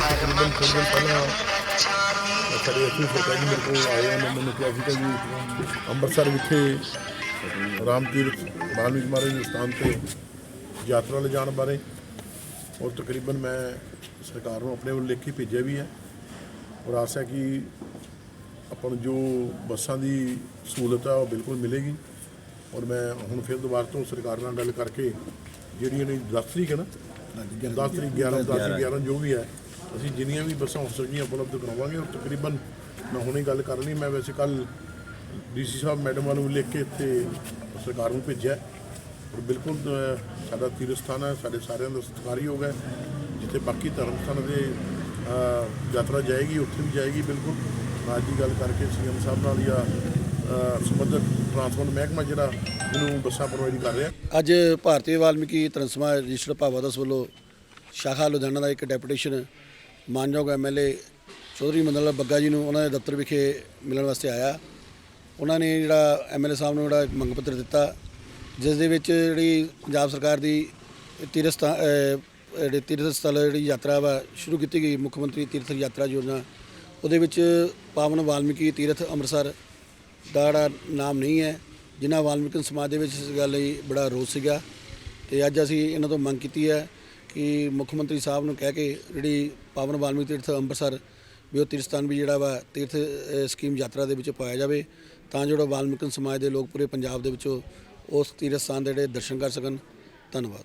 ਤਕਰੀਬਨ ਕੁਝ ਪਹਿਲਾਂ ਸਾਡੇ ਅਸੂ ਸਰਕਾਰੀ ਮੇਰੇ ਕੋਲ ਆਏ ਉਹਨਾਂ ਮੈਨੂੰ ਕਿਹਾ ਸੀ ਕਿ ਜੀ ਅੰਮ੍ਰਿਤਸਰ ਵਿਖੇ ਰਾਮ ਤੀਰਥ ਬਾਲਮੀਕ ਮਹਾਰਾਜ ਦੇ ਸਥਾਨ ਤੇ ਯਾਤਰਾ ਲਿਜਾਣ ਬਾਰੇ ਔਰ ਤਕਰੀਬਨ ਮੈਂ ਸਰਕਾਰ ਨੂੰ ਆਪਣੇ ਵੱਲ ਲਿਖ ਭੇਜਿਆ ਵੀ ਹੈ ਔਰ ਆਸ ਹੈ ਕਿ ਆਪਾਂ ਨੂੰ ਜੋ ਬੱਸਾਂ ਦੀ ਸਹੂਲਤ ਹੈ ਉਹ ਬਿਲਕੁਲ ਮਿਲੇਗੀ ਔਰ ਮੈਂ ਹੁਣ ਫਿਰ ਦੁਬਾਰਾ ਤੋਂ ਸਰਕਾਰ ਨਾਲ ਗੱਲ ਕਰਕੇ ਜਿਹੜੀਆਂ ਨੇ 10 ਤਰੀਕ ਹੈ ਨਾ 10 ਤਰੀਕ 11 10 11 ਜੋ ਵੀ ਹੈ ਅਸੀਂ ਜਿੰਨੀਆਂ ਵੀ ਬੱਸਾਂ ਹੋ ਸਕਦੀਆਂ ਉਪਲਬਧ ਕਰਾਵਾਂਗੇ ਔਰ ਤਕਰੀਬਨ ਮੈਂ ਹੁਣੇ ਗੱਲ ਕਰ ਲਈ, ਮੈਂ ਵੈਸੇ ਕੱਲ ਡੀਸੀ ਸਾਹਿਬ ਮੈਡਮ ਵੱਲ ਵੀ ਲਿਖ ਕੇ ਇੱਥੇ ਸਰਕਾਰ ਨੂੰ ਭੇਜਿਆ ਔਰ ਬਿਲਕੁਲ ਸਾਡਾ ਤੀਰਥ ਸਥਾਨ ਹੈ, ਸਾਡੇ ਸਾਰਿਆਂ ਦਾ ਸਤਿਕਾਰਯੋਗ ਹੈ, ਜਿੱਥੇ ਬਾਕੀ ਧਰਮ ਸਥਾਨ ਦੇ ਯਾਤਰਾ ਜਾਏਗੀ, ਉੱਥੇ ਵੀ ਜਾਏਗੀ, ਬਿਲਕੁਲ। ਮੈਂ ਅੱਜ ਦੀ ਗੱਲ ਕਰਕੇ ਸੀਐਮ ਸਾਹਿਬ ਨਾਲ ਜਾਂ ਸੰਬੰਧਿਤ ਟਰਾਂਸਪੋਰਟ ਮਹਿਕਮਾ ਜਿਹੜਾ ਇਹਨੂੰ ਬੱਸਾਂ ਪ੍ਰੋਵਾਈਡ ਕਰ ਰਿਹਾ। ਅੱਜ ਭਾਰਤੀ ਵਾਲਮੀਕੀ ਧਰਮ ਰਜਿਸਟਰਡ ਭਾਵਾਦਸ ਵੱਲੋਂ ਸ਼ਾਖਾ ਲੁਧਿਆਣਾ ਦਾ ਇੱਕ ਡੈਪੂਟੇਸ਼ਨ ਮਾਨਯੋਗ ਐਮਐਲਏ ਚੌਧਰੀ ਮੰਦਲ ਬੱਗਾ ਜੀ ਨੂੰ ਉਹਨਾਂ ਦੇ ਦਫ਼ਤਰ ਵਿਖੇ ਮਿਲਣ ਵਾਸਤੇ ਆਇਆ। ਉਹਨਾਂ ਨੇ ਜਿਹੜਾ ਐਮਐਲਏ ਸਾਹਿਬ ਨੂੰ ਜਿਹੜਾ ਮੰਗ ਪੱਤਰ ਦਿੱਤਾ, ਜਿਸ ਦੇ ਵਿੱਚ ਜਿਹੜੀ ਪੰਜਾਬ ਸਰਕਾਰ ਦੀ ਤੀਰਥ ਸਥਾ- ਜਿਹੜੇ ਤੀਰਥ ਸਥਲ ਜਿਹੜੀ ਯਾਤਰਾ ਵਾ ਸ਼ੁਰੂ ਕੀਤੀ ਗਈ, ਮੁੱਖ ਮੰਤਰੀ ਤੀਰਥ ਯਾਤਰਾ ਯੋਜਨਾ, ਉਹਦੇ ਵਿੱਚ ਪਾਵਨ ਵਾਲਮੀਕੀ ਤੀਰਥ ਅੰਮ੍ਰਿਤਸਰ ਦਾ ਜਿਹੜਾ ਨਾਮ ਨਹੀਂ ਹੈ, ਜਿਨ੍ਹਾਂ ਵਾਲਮੀਕਨ ਸਮਾਜ ਦੇ ਵਿੱਚ ਇਸ ਗੱਲ ਲਈ ਬੜਾ ਰੋਸ ਸੀਗਾ। ਤੇ ਅੱਜ ਅਸੀਂ ਇਹਨਾਂ ਤੋਂ ਮੰਗ ਕੀਤੀ ਹੈ ਕਿ ਮੁੱਖ ਮੰਤਰੀ ਸਾਹਿਬ ਨੂੰ ਕਹਿ ਕੇ ਜਿਹੜੀ ਪਾਵਨ ਵਾਲਮੀ ਤੀਰਥ ਅੰਮ੍ਰਿਤਸਰ, ਵੀ ਉਹ ਤੀਰਥ ਸਥਾਨ ਵੀ ਜਿਹੜਾ ਵਾ ਤੀਰਥ ਸਕੀਮ ਯਾਤਰਾ ਦੇ ਵਿੱਚ ਪਾਇਆ ਜਾਵੇ, ਤਾਂ ਜਿਹੜਾ ਵਾਲਮੀਕੀ ਸਮਾਜ ਦੇ ਲੋਕ ਪੂਰੇ ਪੰਜਾਬ ਦੇ ਵਿੱਚੋਂ ਉਸ ਤੀਰਥ ਸਥਾਨ ਦੇ ਜਿਹੜੇ ਦਰਸ਼ਨ ਕਰ ਸਕਣ। ਧੰਨਵਾਦ।